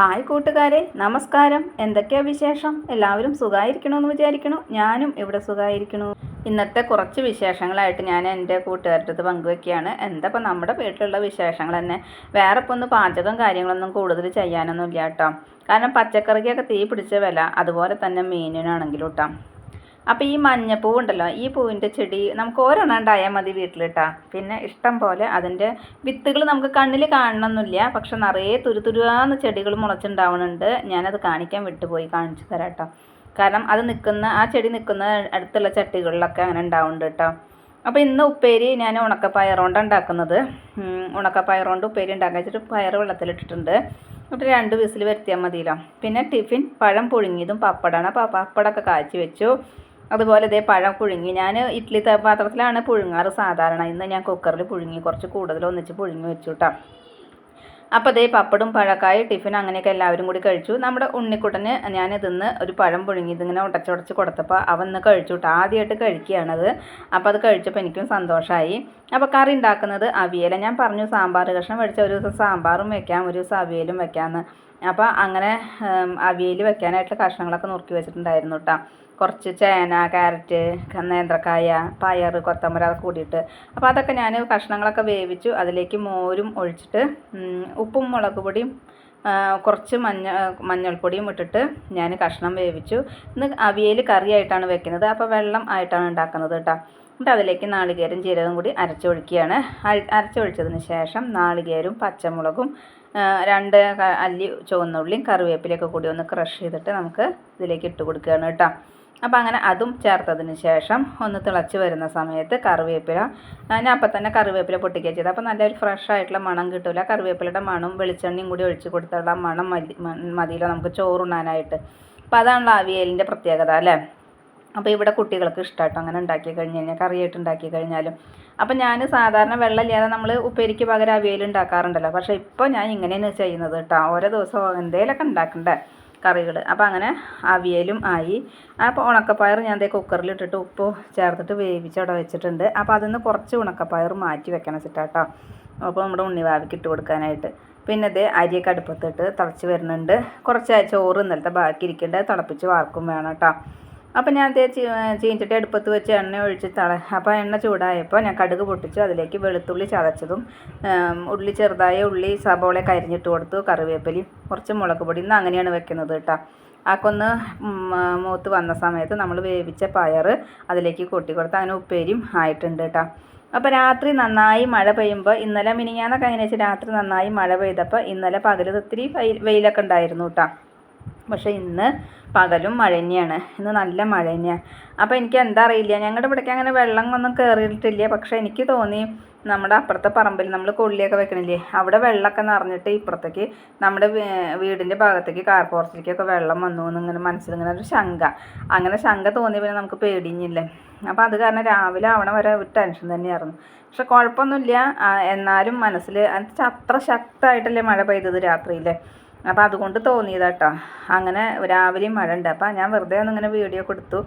Hi കൂട്ടുകാരെ നമസ്കാരം. എന്തൊക്കെയാ വിശേഷം? എല്ലാവരും സുഖമായിരിക്കണമെന്ന് വിചാരിക്കണു. ഞാനും ഇവിടെ സുഖമായിരിക്കണു ഇന്നത്തെ കുറച്ച് വിശേഷങ്ങളായിട്ട് ഞാൻ എന്റെ കൂട്ടുകാരുടെ അടുത്ത് പങ്കുവെക്കുകയാണ്. ഇപ്പം നമ്മുടെ വീട്ടിലുള്ള വിശേഷങ്ങൾ തന്നെ? വേറെ ഇപ്പം ഒന്ന് പാചകം കാര്യങ്ങളൊന്നും കൂടുതൽ ചെയ്യാനൊന്നും ഇല്ല കേട്ടോ. കാരണം പച്ചക്കറിക്കൊക്കെ തീ പിടിച്ച വില അതുപോലെ തന്നെ മീനിനാണെങ്കിലും കേട്ടോ. അപ്പോൾ ഈ മഞ്ഞപ്പൂ ഉണ്ടല്ലോ ഈ പൂവിന്റെ ചെടി നമുക്ക് ഓരോണ്ണം ഉണ്ടായാൽ മതി വീട്ടിലിട്ടാ. പിന്നെ ഇഷ്ടം പോലെ അതിന്റെ വിത്തുകൾ നമുക്ക് കണ്ണിൽ കാണണമെന്നില്ല പക്ഷെ നിറയെ തുരുതുരുവാന്ന് ചെടികൾ മുളച്ചുണ്ടാവുന്നുണ്ട് ഞാനത് കാണിക്കാൻ വിട്ടുപോയി കാണിച്ചു തരാം കേട്ടോ കാരണം അത് നിൽക്കുന്ന ആ ചെടി നിൽക്കുന്ന അടുത്തുള്ള ചട്ടികളിലൊക്കെ അങ്ങനെ ഉണ്ടാവുന്നുണ്ട് കേട്ടോ. അപ്പോൾ ഇന്ന് ഉപ്പേരി ഞാൻ ഉണക്കപ്പയറുകൊണ്ട് ഉണ്ടാക്കുന്നത്. ഉണക്കപ്പയറുകൊണ്ട് ഉപ്പേരി ഉണ്ടാക്കാൻ വെച്ചിട്ട് പയർ വെള്ളത്തിലിട്ടിട്ടുണ്ട്. എന്നിട്ട് രണ്ട് വിസിൽ വരുത്തിയാൽ മതിയല്ലോ. പിന്നെ ടിഫിൻ പഴം പുഴുങ്ങിയതും പപ്പടമാണ് അപ്പോൾ പപ്പടമൊക്കെ കാച്ചി വെച്ചു. അതുപോലെ ഇതേ പഴം പുഴുങ്ങി. ഞാൻ ഇഡ്ഡലി പാത്രത്തിലാണ് പുഴുങ്ങാറ് സാധാരണ. ഇന്ന് ഞാൻ കുക്കറിൽ പുഴുങ്ങി. കുറച്ച് കൂടുതൽ ഒന്നിച്ച് പുഴുങ്ങി വെച്ചു കേട്ടോ അപ്പോൾ അതേ പപ്പടും പഴക്കായ ടിഫിൻ അങ്ങനെയൊക്കെ എല്ലാവരും കൂടി കഴിച്ചു. നമ്മുടെ ഉണ്ണിക്കുട്ടന് ഞാൻ ഇതിന്ന് ഒരു പഴം പുഴുങ്ങി. ഇതിങ്ങനെ ഉടച്ചുടച്ച് കൊടുത്തപ്പോൾ അവൻ ഇന്ന് കഴിച്ചു കേട്ടോ ആദ്യമായിട്ട് കഴിക്കുകയാണത്. അപ്പോൾ അത് കഴിച്ചപ്പോൾ എനിക്കും സന്തോഷമായി അപ്പോൾ കറി ഉണ്ടാക്കുന്നത് അവിയല. ഞാൻ പറഞ്ഞു സാമ്പാർ കഷ്ണം മേടിച്ച ഒരു ദിവസം സാമ്പാറും വെക്കാം ഒരു ദിവസം അവിയലും വെക്കാമെന്ന് അപ്പോൾ അങ്ങനെ അവിയൽ വെക്കാനായിട്ടുള്ള കഷ്ണങ്ങളൊക്കെ നുറുക്കി വെച്ചിട്ടുണ്ടായിരുന്നു കേട്ടോ കുറച്ച് ചേന ക്യാരറ്റ് നേന്ത്രക്കായ പയർ കൊത്തമര അതൊക്കെ കൂടിയിട്ട്. അപ്പോൾ അതൊക്കെ ഞാൻ കഷ്ണങ്ങളൊക്കെ വേവിച്ചു അതിലേക്ക് മോരും ഒഴിച്ചിട്ട് ഉപ്പും മുളക് പൊടിയും കുറച്ച് മഞ്ഞ മഞ്ഞൾപ്പൊടിയും ഇട്ടിട്ട് ഞാൻ കഷ്ണം വേവിച്ചു. ഇന്ന് അവിയൽ കറിയായിട്ടാണ് വെക്കുന്നത്. അപ്പോൾ വെള്ളം ആയിട്ടാണ് ഉണ്ടാക്കുന്നത് കേട്ടോ. എന്നിട്ട് അതിലേക്ക് നാളികേരം ജീരകം കൂടി അരച്ചൊഴിക്കുകയാണ്. അര- അരച്ചൊഴിച്ചതിന് ശേഷം നാളികേരും പച്ചമുളകും രണ്ട് അല്ലി ചുവന്നുള്ളിയും കറിവേപ്പിലയൊക്കെ കൂടി ഒന്ന് ക്രഷ് ചെയ്തിട്ട് നമുക്ക് ഇതിലേക്ക് ഇട്ട് കൊടുക്കുകയാണ് കേട്ടോ. അപ്പോൾ അങ്ങനെ അതും ചേർത്തതിന് ശേഷം ഒന്ന് തിളച്ച് വരുന്ന സമയത്ത് കറിവേപ്പില. ഞാൻ അപ്പം തന്നെ കറിവേപ്പില പൊട്ടിക്കുക ചെയ്തത്. അപ്പോൾ നല്ലൊരു ഫ്രഷ് ആയിട്ടുള്ള മണം കിട്ടില്ല കറിവേപ്പിലയുടെ മണം വെളിച്ചെണ്ണയും കൂടി ഒഴിച്ച് കൊടുത്തുള്ള മണം മതി മതിയിലോ നമുക്ക് ചോറുണ്ണാനായിട്ട്. അപ്പോൾ അതാണല്ലോ അവിയലിന്റെ പ്രത്യേകത അല്ലേ? അപ്പോൾ ഇവിടെ കുട്ടികൾക്ക് ഇഷ്ടമായിട്ടോ അങ്ങനെ ഉണ്ടാക്കി കഴിഞ്ഞ് കഴിഞ്ഞാൽ കറിയായിട്ട് ഉണ്ടാക്കി കഴിഞ്ഞാലും. അപ്പം ഞാൻ സാധാരണ വെള്ളമില്ലാതെ നമ്മൾ ഉപ്പേരിക്ക് പകരം അവിയൽ ഉണ്ടാക്കാറുണ്ടല്ലോ. പക്ഷേ ഇപ്പോൾ ഞാൻ ഇങ്ങനെയാണ് ചെയ്യുന്നത് കേട്ടോ. ഓരോ ദിവസവും എന്തെങ്കിലുമൊക്കെ ഉണ്ടാക്കണ്ടേ? കറികൾ അപ്പോൾ അങ്ങനെ അവിയലും ആയി. അപ്പോൾ ഉണക്കപ്പയർ ഞാൻ ദേ കുക്കറിൽ ഇട്ടിട്ട് ഉപ്പ് ചേർത്തിട്ട് വേവിച്ച് അവിടെ വെച്ചിട്ടുണ്ട്. അപ്പോൾ അതിൽ നിന്ന് കുറച്ച് ഉണക്കപ്പയർ മാറ്റി വെക്കണം ചിട്ടാട്ടോ അപ്പോൾ നമ്മുടെ ഉണ്ണിവാവിക്ക് ഇട്ട് കൊടുക്കാനായിട്ട്. പിന്നെ ഇത് അരിയൊക്കെ അടുപ്പത്തിട്ട് തിളച്ച് വരുന്നുണ്ട്. കുറച്ച് ചോറ് ഇന്നലത്തെ ബാക്കി ഇരിക്കേണ്ടത് തിളപ്പിച്ച് വാർക്കും വേണം കേട്ടോ. അപ്പോൾ ഞാൻ തേ ചീഞ്ചട്ടി അടുപ്പത്ത് വെച്ച് എണ്ണ ഒഴിച്ച് തള അപ്പോൾ എണ്ണ ചൂടായപ്പോൾ ഞാൻ കടുക് പൊട്ടിച്ചു അതിലേക്ക് വെളുത്തുള്ളി ചതച്ചതും ഉള്ളി ചെറുതായ ഉള്ളി സബോളയൊക്കെ അരിഞ്ഞിട്ട് കൊടുത്തു കറിവേപ്പിലയും കുറച്ച് മുളക് പൊടി ഇന്ന് അങ്ങനെയാണ് വെക്കുന്നത് കേട്ടോ. ആക്കൊന്ന് കൊന്ന് മൂത്ത് വന്ന സമയത്ത് നമ്മൾ വേവിച്ച പയർ അതിലേക്ക് കൊട്ടി കൊടുത്ത് അങ്ങനെ ഉപ്പേരിയും ആയിട്ടുണ്ട് കേട്ടോ. അപ്പോൾ രാത്രി നന്നായി മഴ പെയ്യുമ്പോൾ ഇന്നലെ മിനിങ്ങാന്നൊക്കെ അങ്ങനെ വെച്ചാൽ രാത്രി നന്നായി മഴ പെയ്തപ്പോൾ ഇന്നലെ പകൽ ഒത്തിരി വെയിലൊക്കെ ഉണ്ടായിരുന്നു കേട്ടോ. പക്ഷേ ഇന്ന് പകലും മഴ തന്നെയാണ് ഇന്ന് നല്ല മഴ തന്നെയാണ് അപ്പോൾ എനിക്ക് എന്താ അറിയില്ല. ഞങ്ങളുടെ ഇവിടേക്ക് അങ്ങനെ വെള്ളം ഒന്നും കയറിയിട്ടില്ല പക്ഷേ എനിക്ക് തോന്നി നമ്മുടെ അപ്പുറത്തെ പറമ്പിൽ നമ്മൾ കൊള്ളിയൊക്കെ വെക്കണില്ലേ? അവിടെ വെള്ളമൊക്കെ നിറഞ്ഞിട്ട് ഇപ്പുറത്തേക്ക് നമ്മുടെ വീടിന്റെ ഭാഗത്തേക്ക് കാർ പോർച്ചിലേക്കൊക്കെ വെള്ളം വന്നു എന്നിങ്ങനെ മനസ്സിൽ ഇങ്ങനെ ഒരു ശങ്ക. അങ്ങനെ ശങ്ക തോന്നി പിന്നെ നമുക്ക് പേടിഞ്ഞില്ലേ. അപ്പോൾ അത് കാരണം രാവിലെ ആവണ വരെ ഒരു ടെൻഷൻ തന്നെയായിരുന്നു. പക്ഷെ കുഴപ്പമൊന്നുമില്ല. എന്നാലും മനസ്സിൽ അത്ര ശക്തമായിട്ടല്ലേ മഴ പെയ്തത് രാത്രിയിലെ? അപ്പോൾ അതുകൊണ്ട് തോന്നിയതാട്ടോ. അങ്ങനെ രാവിലെയും മഴ ഉണ്ട് അപ്പോൾ ഞാൻ വെറുതെ ഒന്ന് ഇങ്ങനെ വീഡിയോ കൊടുത്തു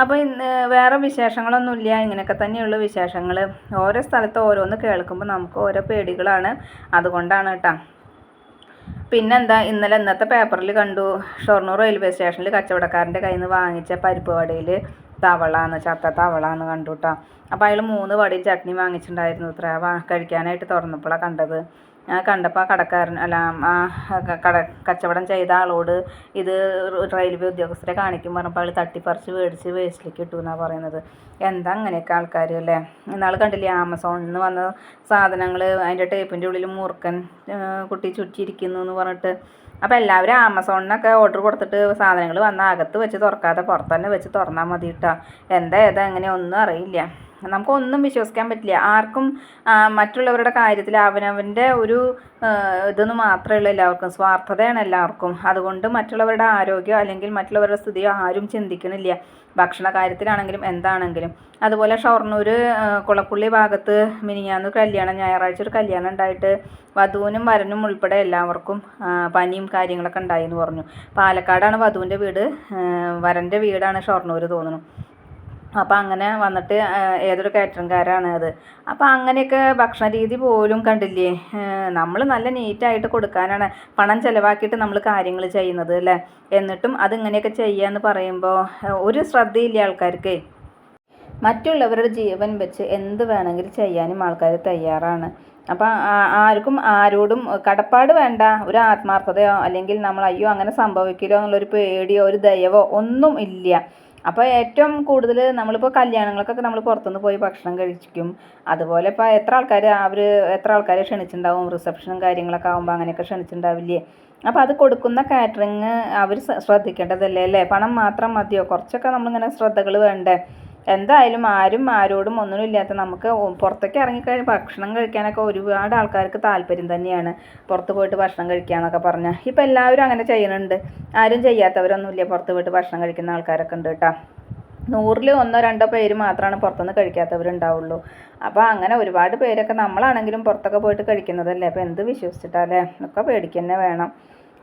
അപ്പോൾ ഇന്ന് വേറെ വിശേഷങ്ങളൊന്നുമില്ല. ഇങ്ങനെയൊക്കെ തന്നെയുള്ള വിശേഷങ്ങൾ ഓരോ സ്ഥലത്ത് ഓരോന്ന് കേൾക്കുമ്പോൾ നമുക്ക് ഓരോ പേടികളാണ്. അതുകൊണ്ടാണ് കേട്ടോ. പിന്നെന്താ? ഇന്നലെ ഇന്നത്തെ പേപ്പറിൽ കണ്ടു. ഷൊർണൂർ റെയിൽവേ സ്റ്റേഷനിൽ കച്ചവടക്കാരന്റെ കയ്യിൽ നിന്ന് വാങ്ങിച്ച പരിപ്പ് വടയിൽ തവളാന്ന് ചത്ത തവളാന്ന് കണ്ടു കേട്ടോ അപ്പോൾ അയാൾ മൂന്ന് വടയും ചട്നി വാങ്ങിച്ചിട്ടുണ്ടായിരുന്നു ഇത്ര കഴിക്കാനായിട്ട് തുറന്നപ്പോഴാണ് കണ്ടത്. കണ്ടപ്പോൾ കടക്കാരൻ അല്ല ആ കട കച്ചവടം ചെയ്ത ആളോട് ഇത് റെയിൽവേ ഉദ്യോഗസ്ഥരെ കാണിക്കും പറഞ്ഞപ്പോൾ അയാൾ തട്ടിപ്പറിച്ച് മേടിച്ച് വേസ്റ്റിലേക്ക് ഇട്ടു എന്നാണ് പറയുന്നത്. എന്താ അങ്ങനെയൊക്കെ ആൾക്കാർ അല്ലേ? ഇന്നാൾ കണ്ടില്ലേ ആമസോണിൽ നിന്ന് വന്ന സാധനങ്ങൾ അതിന്റെ ടേപ്പിന്റെ ഉള്ളിൽ മുറുക്കൻ കുട്ടി ചുറ്റിയിരിക്കുന്നു എന്ന് പറഞ്ഞിട്ട്. അപ്പോൾ എല്ലാവരും ആമസോണിനൊക്കെ ഓർഡർ കൊടുത്തിട്ട് സാധനങ്ങൾ വന്ന അകത്ത് വെച്ച് തുറക്കാതെ പുറത്ത് തന്നെ വെച്ച് തുറന്നാൽ മതി കേട്ടോ എന്താ ഏതാ എങ്ങനെയൊന്നും അറിയില്ല. നമുക്കൊന്നും വിശ്വസിക്കാൻ പറ്റില്ല. ആർക്കും മറ്റുള്ളവരുടെ കാര്യത്തിൽ അവനവന്റെ ഒരു ഇതൊന്നും മാത്രമേ ഉള്ളൂ എല്ലാവർക്കും. സ്വാർത്ഥതയാണ് എല്ലാവർക്കും. അതുകൊണ്ട് മറ്റുള്ളവരുടെ ആരോഗ്യം അല്ലെങ്കിൽ മറ്റുള്ളവരുടെ സ്ഥിതിയോ ആരും ചിന്തിക്കണില്ല. ഭക്ഷണ കാര്യത്തിലാണെങ്കിലും എന്താണെങ്കിലും. അതുപോലെ ഷൊർണൂർ കുളപ്പുള്ളി ഭാഗത്ത് മിനിഞ്ഞാന്ന് കല്യാണം ഞായറാഴ്ച ഒരു കല്യാണം ഉണ്ടായിട്ട് വധുവിനും വരനും ഉൾപ്പെടെ എല്ലാവർക്കും പനിയും കാര്യങ്ങളൊക്കെ ഉണ്ടായി എന്ന് പറഞ്ഞു. പാലക്കാടാണ് വധുവിന്റെ വീട്. വരന്റെ വീടാണ് ഷൊർണൂർ തോന്നുന്നു. അപ്പോൾ അങ്ങനെ വന്നിട്ട് ഏതൊരു കാറ്ററിംഗുകാരാണ് അത്. അപ്പം അങ്ങനെയൊക്കെ ഭക്ഷണ രീതി പോലും കണ്ടില്ലേ? നമ്മൾ നല്ല നീറ്റായിട്ട് കൊടുക്കാനാണ് പണം ചിലവാക്കിയിട്ട് നമ്മൾ കാര്യങ്ങൾ ചെയ്യുന്നത് അല്ലേ? എന്നിട്ടും അതിങ്ങനെയൊക്കെ ചെയ്യാന്ന് പറയുമ്പോൾ ഒരു ശ്രദ്ധയില്ല ആൾക്കാർക്ക്. മറ്റുള്ളവരുടെ ജീവൻ വെച്ച് എന്ത് വേണമെങ്കിലും ചെയ്യാനും ആൾക്കാർ തയ്യാറാണ്. അപ്പം ആർക്കും ആരോടും കടപ്പാട് വേണ്ട ഒരു ആത്മാർത്ഥതയോ അല്ലെങ്കിൽ നമ്മൾ അയ്യോ അങ്ങനെ സംഭവിക്കില്ലോ എന്നുള്ളൊരു പേടിയോ ഒരു ദയവോ ഒന്നും ഇല്ല. അപ്പോൾ ഏറ്റവും കൂടുതൽ നമ്മളിപ്പോൾ കല്യാണങ്ങൾക്കൊക്കെ നമ്മൾ പുറത്തുനിന്ന് പോയി ഭക്ഷണം കഴിക്കും. അതുപോലെ ഇപ്പോൾ എത്ര ആൾക്കാർ അവർ എത്ര ആൾക്കാരെ ക്ഷണിച്ചിട്ടുണ്ടാവും റിസപ്ഷനും കാര്യങ്ങളൊക്കെ ആകുമ്പോൾ അങ്ങനെയൊക്കെ ക്ഷണിച്ചിട്ടുണ്ടാവില്ലേ അപ്പോൾ അത് കൊടുക്കുന്ന കാറ്ററിങ് അവർ ശ്രദ്ധിക്കേണ്ടതല്ലേ? അല്ലേ? പണം മാത്രം മതിയോ? കുറച്ചൊക്കെ നമ്മളിങ്ങനെ ശ്രദ്ധകൾ വേണ്ടേ? എന്തായാലും ആരും ആരോടും ഒന്നുമില്ലാത്ത നമുക്ക് പുറത്തേക്ക് ഇറങ്ങിക്കഴിഞ്ഞ് ഭക്ഷണം കഴിക്കാനൊക്കെ ഒരുപാട് ആൾക്കാർക്ക് താല്പര്യം തന്നെയാണ്. പുറത്ത് പോയിട്ട് ഭക്ഷണം കഴിക്കാന്നൊക്കെ പറഞ്ഞാൽ ഇപ്പം എല്ലാവരും അങ്ങനെ ചെയ്യുന്നുണ്ട്. ആരും ചെയ്യാത്തവരൊന്നുമില്ല പുറത്ത് പോയിട്ട് ഭക്ഷണം കഴിക്കുന്ന ആൾക്കാരൊക്കെ ഉണ്ട് കേട്ടോ. നൂറിൽ ഒന്നോ രണ്ടോ പേര് മാത്രമാണ് പുറത്തുനിന്ന് കഴിക്കാത്തവരുണ്ടാവുള്ളൂ. അപ്പോൾ അങ്ങനെ ഒരുപാട് പേരൊക്കെ നമ്മളാണെങ്കിലും പുറത്തൊക്കെ പോയിട്ട് കഴിക്കുന്നതല്ലേ? അപ്പോൾ എന്ത് വിശ്വസിച്ചിട്ടല്ലേ ഒക്കെ പേടിക്കുക തന്നെ വേണം.